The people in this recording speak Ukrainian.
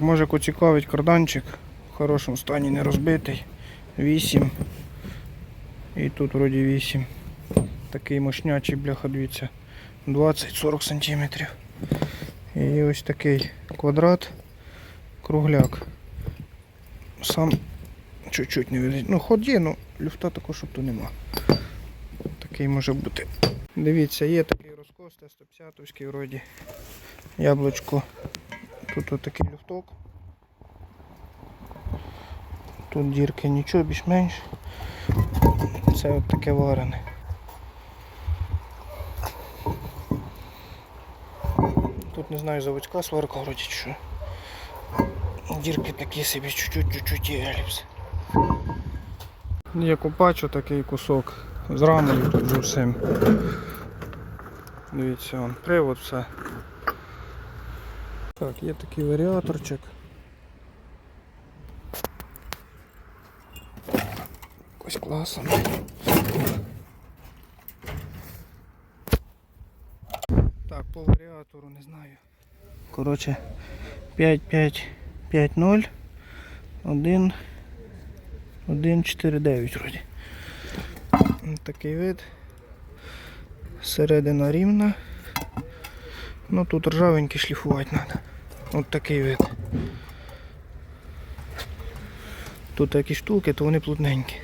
Може поцікавить карданчик. В хорошому стані не розбитий. 8. І тут вроді 8. Такий мощнячий, бляха, дивіться. 20-40 см. І ось такий квадрат, кругляк. Сам чуть-чуть не видить. Ну, ход є, ну люфта такого, щоб то нема. Такий може бути. Дивіться, є такий розкос, 150 вроді. Яблучко. Тут отакий люфток. Тут дірки нічого більш-менш. Це от таке варене. Тут не знаю заводська сварка вроді що. Дірки такі собі чуть-чуть, чуть-чуть еліпс. Є купачу такий кусок з рамою тут вже всім. Дивіться, он, привод все. Так, є такий варіаторчик. Якось класно. Так, по варіатору не знаю. Коротше, 5, 5, 5, 0, 1, 1, 4, 9 вроді. Такий вид. Середина рівна. Ну тут ржавенький шліфувати треба. От такий вид. Тут такі штуки, то вони плотненькі.